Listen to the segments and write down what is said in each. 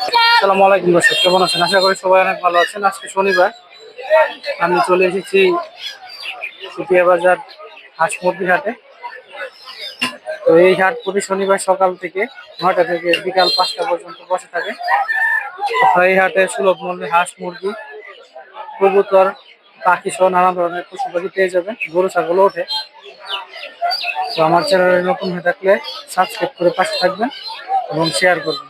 আসসালামু আলাইকুম দর্শক, কেমন আছেন? আশা করি সবাই অনেক ভালো আছেন। আজকে শনিবার। আমি চলে এসেছি সুপিয়া বাজার হাঁস মুরগির হাটে। তো এই হাট প্রতি শনিবার সকাল থেকে নয়টা থেকে বিকাল পাঁচটা পর্যন্ত বসে থাকে। এই হাটে সুলভ মূল্যে হাঁস মুরগি কবুতর, পাখি সহ নানা ধরনের পশু পাখি পেয়ে যাবেন। গরু ছাগলও ওঠে। তো আমার চ্যানেলে নতুন হয়ে থাকলে সাবস্ক্রাইব করে পাশে থাকবেন এবং শেয়ার করবেন।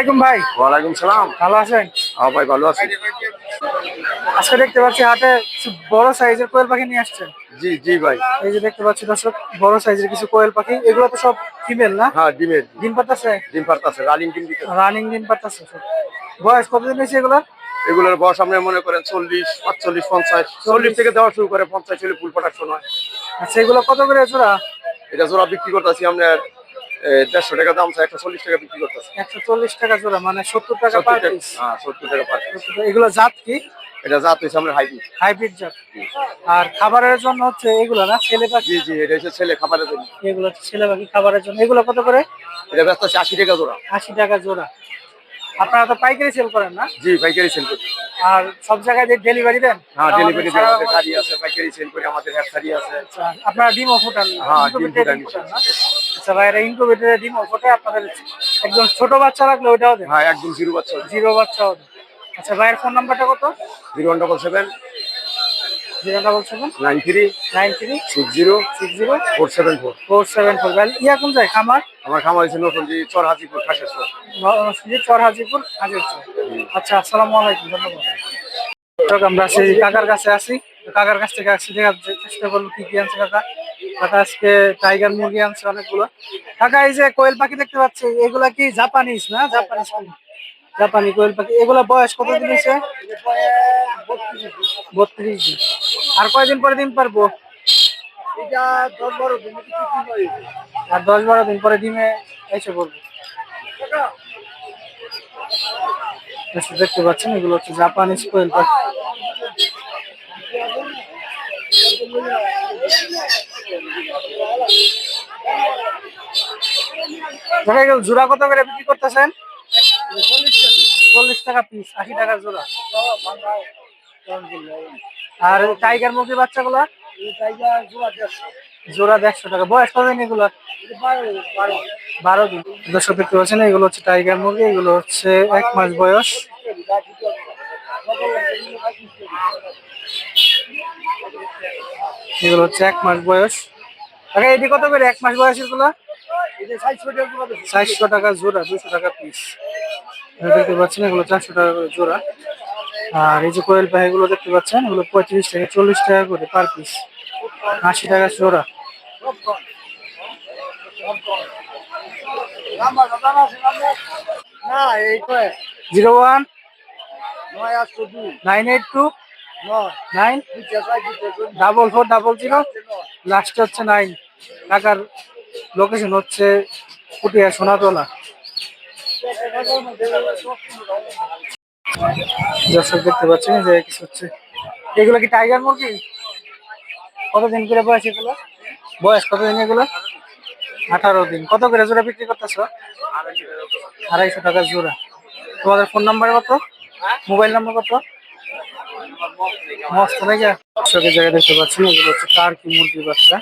আলাইকুম ভাই। ওয়ালাইকুম সালাম। ভালো আছেন? হ্যাঁ ভাই ভালো আছি। আজকে দেখতে পাচ্ছি কিছু বড় সাইজের কোয়েল পাখি নিয়ে আসছেন। জি জি ভাই। এই যে দেখতে পাচ্ছি দর্শক বড় সাইজের কিছু কোয়েল পাখি। এগুলো তো সব ফিমেল না? হ্যাঁ ডিমের। ডিম পাতাছে? ডিম পারতাছে রানিং ডিম দিতে রানিং ডিম পাতাছে বয়স কতদিন হয়েছে এগুলো এগুলোর বয়স আপনি মনে করেন চল্লিশ পাঁচচল্লিশ পঞ্চাশ। চল্লিশ থেকে দেওয়া শুরু করে পঞ্চাশ হলে ফুল প্রোডাকশন হয়। আচ্ছা এগুলো কত করে জোড়া? এটা জোড়া বিক্রি করতেছি আপনার এ, দেড়শো টাকা দাম একশো চল্লিশ টাকা বিক্রি করতেছি। একশো চল্লিশ টাকা জোড়া মানে সত্তর টাকা পার পিস হ্যাঁ সত্তর টাকা পার। এগুলো জাত কি? এটা জাত আপনার হাইব্রিড। হাইব্রিড জাত। আর খাবারের জন্য হচ্ছে এগুলো না ছেলে পাখি? জি জি এটা হচ্ছে ছেলে খাবারের জন্য। এগুলো হচ্ছে ছেলে পাখি খাবারের জন্য। এগুলো কত করে? এটা ব্যস্ত আছে আশি টাকা জোড়া। আশি টাকা জোড়া। আপনারা তো পাইকারি সেল করেন না? জি পাইকারি সেল করি। আর সব জায়গায় ডেলিভারি দেন? হ্যাঁ ডেলিভারি সারা আমাদের গাড়ি আছে পাইকারি সেল করি আমাদের গাড়ি আছে। আচ্ছা, আপনারা ডিমও ফুটান হ্যাঁ, ডিম ফুটান। না? আচ্ছা ভাইরা ইনকিউবেটরে ডিমও ফুটে আপনাদের একদম ছোট বাচ্চা রাখলে ওইটাও দেন। হ্যাঁ একদম জিরো বাচ্চা জিরো বাচ্চাও দেন আচ্ছা ভাইয়ের ফোন নাম্বারটা কত? Zero one double seven zero double seven. Nine three nine three six zero six zero four seven four. Four seven four. ভাই ইয়া কোন যায় খামার? আমার খামার হয়েছে নতুন যে চর হাজিপুর খাসেশ্বর চর হাজিপুর হাজির আচ্ছা আসসালামু আলাইকুম ধন্যবাদ। আমরা সেই কাকার কাছে তো কাকার কাছ থেকে আসছি দেখার চেষ্টা করব কি কি আনছে কাকা। কাকা আজকে টাইগার মুরগি আনছে অনেকগুলো। কাকা এই যে কোয়েল পাখি দেখতে পাচ্ছি এগুলা কি জাপানিজ না জাপানিজ জাপানি কোয়েল পাখি। এগুলা বয়স কত দিন হয়েছে? বত্রিশ দিন। আর কয়দিন পরে দিন পারব আর দশ বারো দিন পরে ডিমে এসে পড়ব। দেখতে পাচ্ছেন এগুলো হচ্ছে জাপানিজ কোয়েল পাখি। দেখা গেল জোড়া কত করে বিক্রি করতেছেন? চল্লিশ টাকা পিস আশি টাকা জোড়া। আর টাইগার মুরগির বাচ্চাগুলা? জোড়া দেড়শো টাকা। বয়স কতদিন এগুলা? বারো দিন। দর্শক, দেখতে পাচ্ছেন, এগুলো হচ্ছে টাইগার মুরগি, এগুলো হচ্ছে এক মাস বয়স। এগুলো হচ্ছে এক মাস বয়স। আগে এটি কত করে? এক মাস বয়সেরগুলো? চারশো টাকা জোড়া দুশো টাকা পিস দেখতে পাচ্ছেন এগুলো চারশো টাকা করে জোড়া। আর এই যে কোয়েল পাখি গুলো দেখতে পাচ্ছেন এগুলো পঁয়ত্রিশ থেকে চল্লিশ টাকা করে পার পিস আশি টাকা জোড়া। Zero one nine eight two nine double four double zero. Last হচ্ছে নাইন। টাকার লোকেশন হচ্ছে পুটিয়া সোনাতলা। দর্শক দেখতে পাচ্ছেন যে কিছু হচ্ছে। এগুলো কি টাইগার মুরগি? কতদিন করে বয়স এগুলো? বয়স কতদিন এগুলো? আঠারো দিন। কত করে জোড়া বিক্রি করতেছো? আড়াইশো টাকা জোড়া। তোমাদের ফোন নাম্বার কত? মোবাইল নাম্বার কত? মস্ত জায়গা দর্শকের জায়গা দেখতে পাচ্ছেন, এগুলো হচ্ছে কার কি মুরগির বাচ্চা।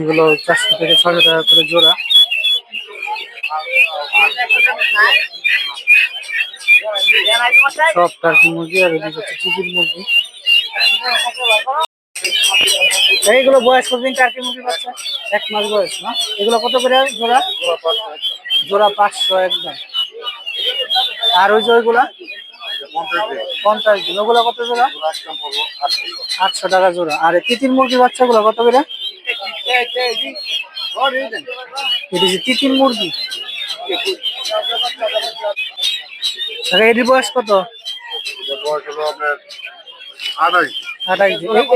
এগুলো চারশো থেকে ছশো টাকা করে জোড়া। সব টার্কি মুরগি আর এদিকে হচ্ছে চিকির মুরগি। এইগুলো বয়স কতদিন টার্কি মুরগি বাচ্চা, এক মাস বয়স, না? এগুলো কত করে জোড়া? জোড়া পাঁচশো একদম। আর ওই যে ওইগুলা? পঞ্চাশ দিন। ওগুলো কত জোড়া? আটশো টাকা জোড়া। আর তিতির মুরগির বাচ্চাগুলো কত করে? এটা হচ্ছে তিতির মুরগি? এটির বয়স কত?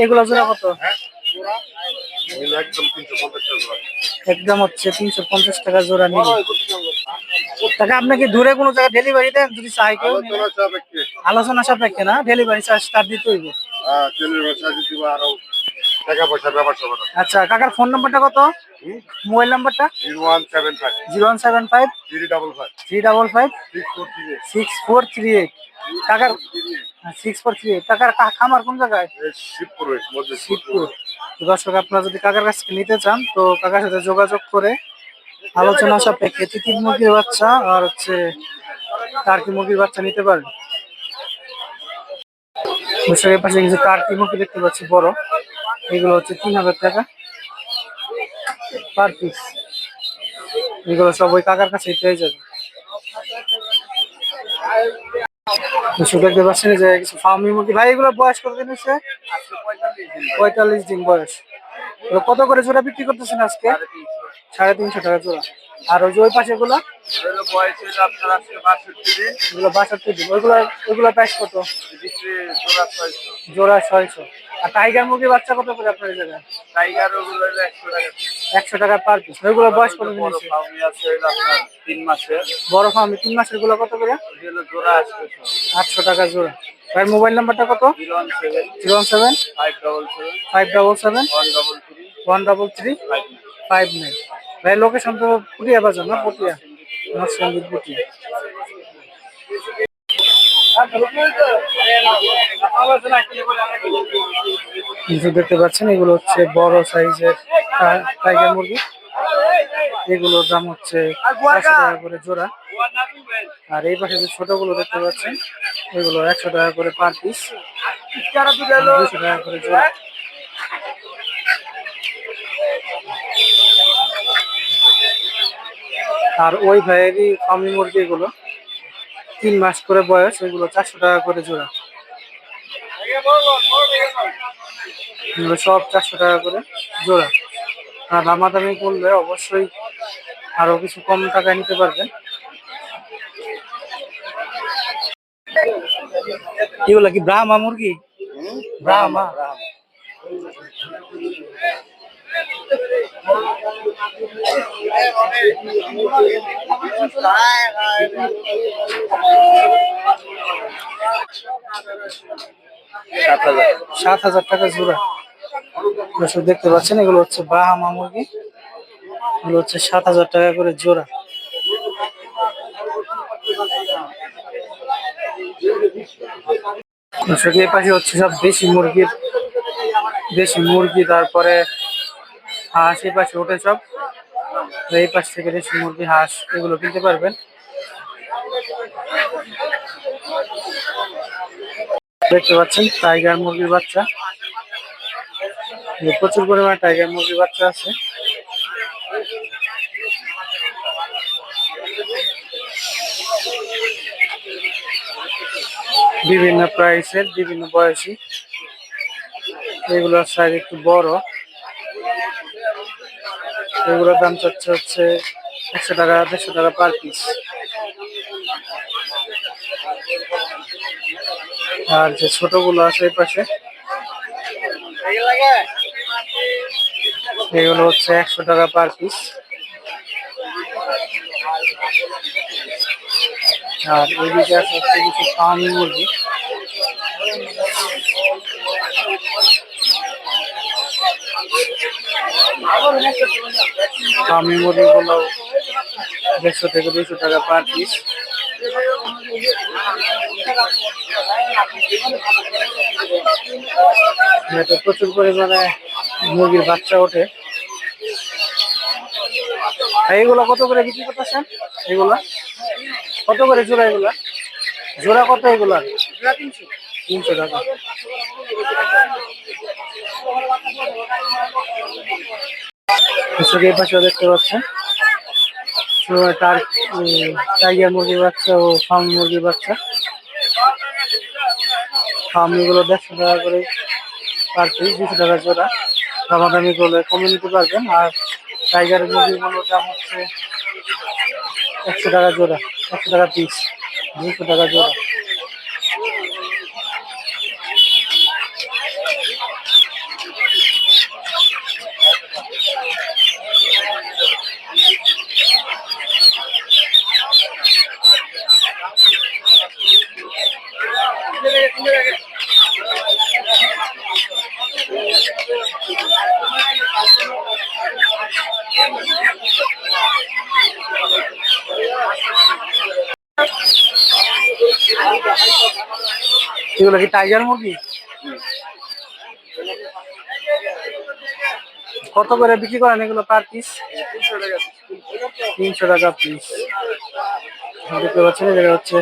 এগুলো জোড়া কত? একদম পঞ্চাশ টাকা হচ্ছে তিনশো পঞ্চাশ টাকা জোড়া নিন টাকা। আপনাকে দূরে কোনো জায়গায় ডেলিভারি দেন? যদি চাই কেউ আলোচনা সাপেক্ষে। আলোচনা সাপেক্ষে না? ডেলিভারি চার্জ তার দিতে হইব টাকা পয়সার ব্যাপার সবার আচ্ছা কাকার ফোন নাম্বারটা কত? মোবাইল নাম্বারটা zero one seven five. Zero one seven five? Three double five. Three double five? Six four three eight. কাকার সিক্স ফোর থ্রি এইট। কাকার খামার কোন জায়গায়? শিবপুর মধ্যে শিবপুর। দর্শক আপনারা যদি কাকার কাছ থেকে নিতে চান তো কাকার সাথে যোগাযোগ করে আলোচনা সাপেক্ষে তিতির মুরগির বাচ্চা আর হচ্ছে টার্কি মুরগির বাচ্চা নিতে পারেন দর্শক পাশে কিছু টার্কি মুরগি দেখতে পাচ্ছি বড়। এগুলো হচ্ছে তিন হাজার টাকা পার পিস এগুলো সব ওই কাকার কাছে পেয়ে যাবে। দেখতে পাচ্ছেন যে কিছু ফার্মি মুরগি। ভাই এগুলো বয়স কত দিন হচ্ছে পঁয়তাল্লিশ দিন বয়স। কত করে জোড়া বিক্রি করতেছেন আজকে? সাড়ে তিনশো টাকা জোড়া। আর ওই যে ওই পাশে গুলো বাষট্টি দিন। ওইগুলো ওইগুলো প্রাইস কত? জোড়া ছয়শো। আর টাইগার মুরগির বাচ্চা কত করে আপনার জায়গায়? টাইগার ওগুলো একশো টাকা একশো টাকা পার পিস ওইগুলো বয়স কত দিন? আছে তিন মাসের। বড় ফার্মি তিন মাসেরগুলো কত করে? জোড়া আটশো টাকা। জোড়া। ভাই মোবাইল নাম্বারটা কত? Zero one seven. Zero one seven? Five double seven five double seven one double three one double three five nine ভাই লোকেশন তো পুটিয়া বাজার না পটিয়া নরসিংদীর পুটিয়া নিচে দেখতে পাচ্ছেন, এগুলো হচ্ছে বড় সাইজের টাইগার মুরগি। এগুলোর দাম হচ্ছে চারশো টাকা করে জোড়া। আর এই পাশে যে ছোটগুলো দেখতে পাচ্ছেন, এগুলো একশো টাকা করে পার পিস। দুশো টাকা করে জোড়া। আর ওই ভাইয়েরই ফার্মি মুরগি এগুলো। তিন মাস করে বয়স এগুলো চারশো টাকা করে জোড়া। এগুলো সব চারশো টাকা করে জোড়া। আর দামাদামি করলে অবশ্যই আরও কিছু কম টাকায় নিতে পারবেন এগুলো কি ব্রাহ্মা মুরগি? ব্রাহ্মা। সাত হাজার টাকা জোড়া। দর্শক, দেখতে পাচ্ছেন, এগুলো হচ্ছে ব্রাহ্মা মুরগি। এগুলো হচ্ছে সাত হাজার টাকা করে জোড়া। পাশে হচ্ছে সব দেশি মুরগির দেশি মুরগি, তারপরে হাঁস পাশে ওঠে সব। এই পাশ থেকে দেশি মুরগি, হাঁস এগুলো কিনতে পারবেন। দেখতে পাচ্ছেন, টাইগার মুরগির বাচ্চা। প্রচুর পরিমাণে টাইগার মুরগির বাচ্চা আছে। বিভিন্ন প্রাইসের বিভিন্ন বয়সী। এগুলোর সাইজ একটু বড়। এগুলোর দাম চাচ্ছে হচ্ছে একশো টাকা, দেড়শো টাকা পার পিস আর যে ছোটগুলো আছে এই পাশে, এগুলো হচ্ছে একশো টাকা পার পিস আর এদিকে আছে হচ্ছে কিছু ফার্মি মুরগি। ফার্মি মুরগিগুলো দেড়শো থেকে দুশো টাকা পার পিস প্রচুর পরিমাণে মুরগির বাচ্চা ওঠে। এগুলো কত করে বিক্রি করতেছেন? এগুলা? কত করে জোড়া এগুলা? জোড়া কত এগুলা? তিনশো টাকা। দর্শক এই পাশে দেখতে পাচ্ছেন। তার টাইগার মুরগির বাচ্চা ও ফার্ম মুরগির বাচ্চা। ফার্ম এগুলো দেড়শো টাকা করে পার পিস দুশো টাকা জোড়া। দামাদামি করলে কমে নিতে পারবেন। আর টাইগার মুরগিগুলোর দাম হচ্ছে একশো টাকা জোড়া, একশো টাকা পিস দুশো টাকা জোড়া। এগুলো কি টাইগার মুরগি? কত করে বিক্রি করেন এগুলো পার পিস তিনশো টাকা পিস দেখতে পাচ্ছেন, এগুলো হচ্ছে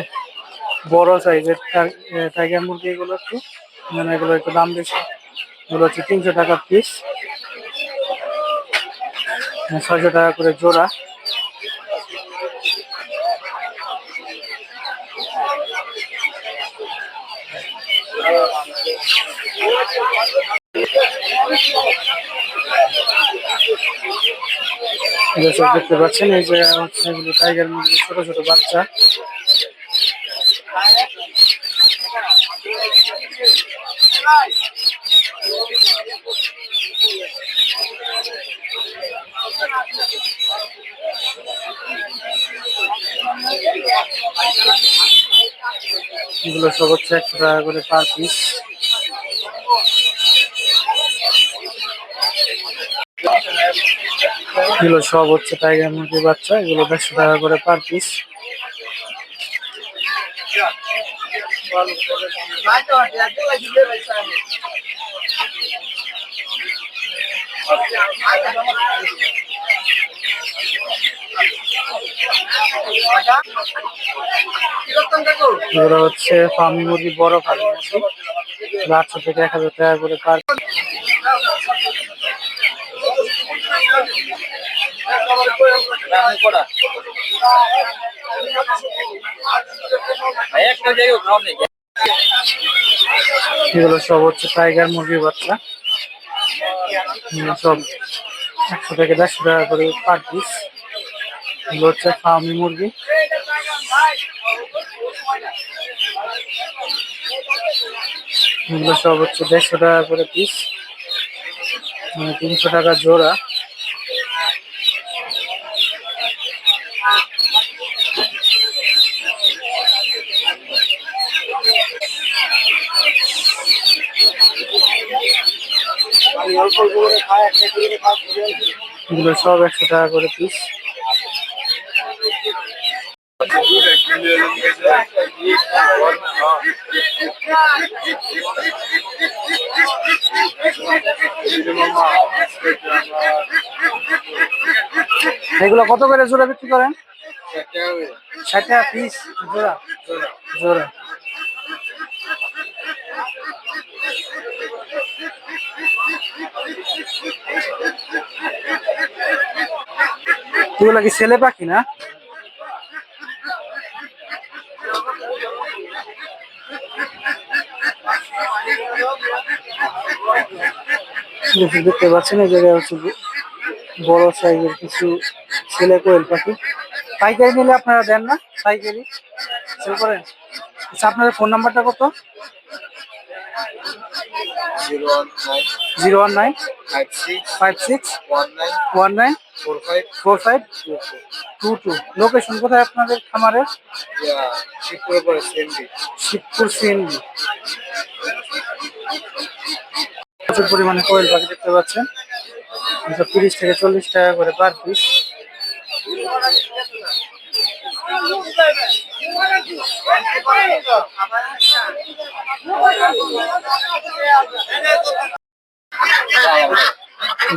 বড় সাইজের টাইগার মুরগি এগুলো একটু। মানে এগুলো একটু দাম বেশি। এগুলো হচ্ছে তিনশো টাকা পিস ছয়শো টাকা করে জোড়া। দর্শক দেখতে পাচ্ছেন, এই যে হচ্ছে টাইগার মুরগি, ছোট ছোট বাচ্চা। এগুলো সব হচ্ছে একশো টাকা করে পার পিস এগুলো সব হচ্ছে টাইগার মুরগির বাচ্চা, এগুলো দেড়শো টাকা করে পার পিস এগুলো হচ্ছে ফার্মি মুরগি, বড় ফার্মি মুরগি। আটশো থেকে এক হাজার টাকা করে পার এগুলো সব হচ্ছে টাইগার মুরগির বাচ্চা। সব একশো থেকে দেড়শো টাকা করে পার পিস এগুলো হচ্ছে ফার্মি মুরগি। এগুলো সব হচ্ছে দেড়শো টাকা করে পিস তিনশো টাকা জোড়া। এগুলো সব একশো টাকা করে পিস এগুলো কত করে জোড়া বিক্রি করেন? ষাট টাকা পিস জোড়া। জোড়া। এগুলো কি ছেলে পাখি না? দেখতে- পাচ্ছেন এই জায়গায় হচ্ছে বড় সাইজের কিছু ছেলে কোয়েল পাখি। পাইকারি নিলে আপনারা দেন না? পাইকারি? সেল করেন? আচ্ছা আপনাদের ফোন নাম্বারটা কত? Zero one nine five six one nine four five two two. Location কোথায় আপনাদের খামারের শিবপুর সিএনজি প্রচুর পরিমাণে কোয়েল পাখি দেখতে পাচ্ছেন। তিরিশ থেকে চল্লিশ টাকা করে পার পিস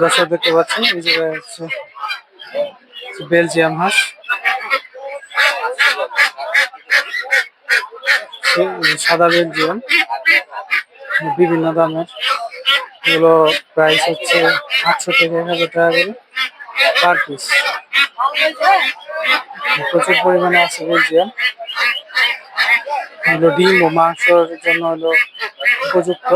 দর্শক দেখতে পাচ্ছেন, এই জায়গায় হচ্ছে বেলজিয়াম হাঁস। সাদা বেলজিয়াম। বিভিন্ন দামের। এগুলো প্রাইস হচ্ছে আটশো থেকে এক হাজার টাকা করে পার পিস প্রচুর পরিমাণে আছে বেলজিয়াম। এগুলো ডিম ও মাংসের জন্য হলো উপযুক্ত।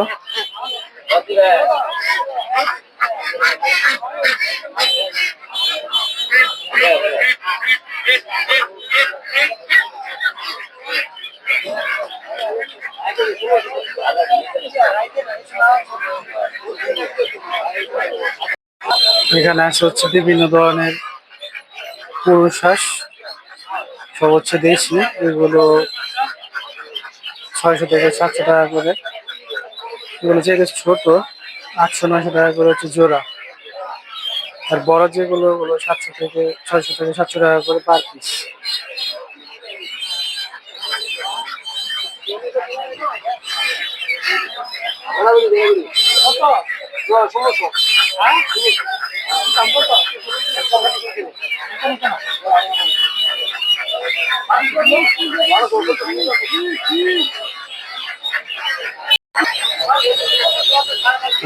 এখানে আছে হচ্ছে বিভিন্ন ধরনের পুরুষ হাঁস। সব হচ্ছে দেশি, এগুলো ছয়শো থেকে সাতশো টাকা করে। এগুলো যেগুলো ছোট, আটশো, নয়শো টাকা করে হচ্ছে জোড়া। আর বড় যেগুলো, ওগুলো সাতশো থেকে, ছয়শো থেকে সাতশো টাকা করে পার পিস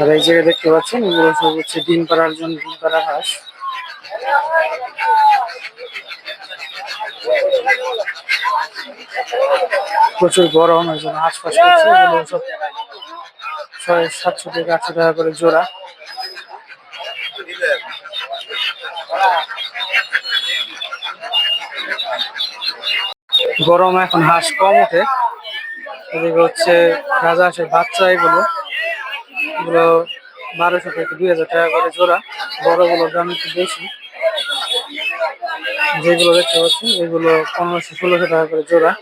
আর এই জায়গায় দেখতে পাচ্ছেন, এগুলো সব হচ্ছে ডিম পাড়ার জন্য, ডিম পাড়া হাঁস। প্রচুর গরম, এই জন্য হাঁস ফাঁস করছে, এগুলো সব ছয় সাতশো থেকে আটশো টাকা করে জোড়া। গরম এখন হাঁস কম ওঠে। এদিকে হচ্ছে রাজা হাঁসের বাচ্চা এগুলো এগুলো বারোশো থেকে দুই হাজার টাকা করে জোড়া। বড়গুলোর দাম একটু বেশি। যেগুলো দেখতে পাচ্ছি, এগুলো পনেরোশো, ষোলোশো টাকা করে জোড়া।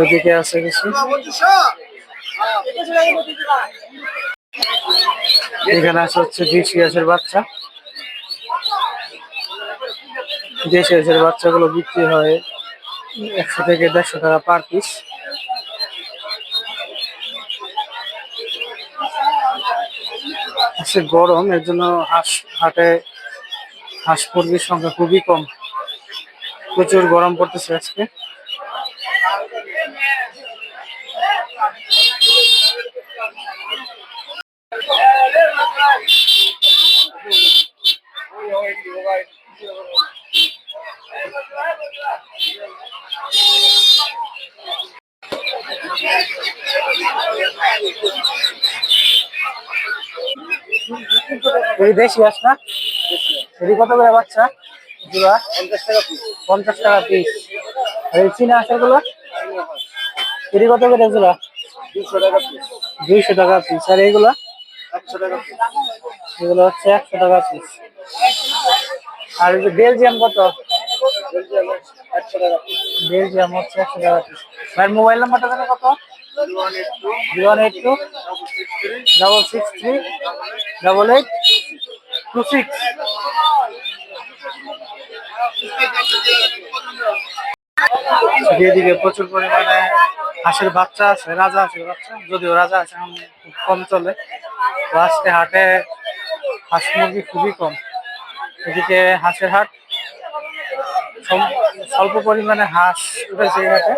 ওদিকে আছে কিছু। এখানে আছে হচ্ছে দেশি হাঁসের বাচ্চা। দেশি দেশের বাচ্চাগুলো বিক্রি হয়, একশো থেকে দেড়শো টাকা পার পিস আজকে গরম, এর জন্য হাঁস হাটে হাঁস মুরগির সংখ্যা খুবই কম। প্রচুর গরম পড়তেছে আজকে। এই দেশি হাঁস না? এটি কত করে বাচ্চা? জোড়া পঞ্চাশ টাকা পিস পঞ্চাশ টাকা পিস আর এই চীনা হাঁসেরগুলো এটি কত করে জোড়া দুশো টাকা পিস দুইশো টাকা পিস আর এইগুলো? একশো টাকা পিস এগুলো হচ্ছে একশো টাকা পিস আর এই যে বেলজিয়াম কত? বেলজিয়াম হচ্ছে একশো টাকা পিস ভাই মোবাইল নাম্বারটা জানে কত? Zero one eight two double six three double eight two six এদিকে প্রচুর পরিমাণে হাঁসের বাচ্চা আছে, রাজা হাঁসের বাচ্চা, যদিও রাজা হাঁস এখন খুব কম চলে। তো আজকে হাটে হাঁস মুরগি খুবই কম। এদিকে হাঁসের হাট স্বল্প পরিমাণে হাঁস উঠেছে এই হাটে।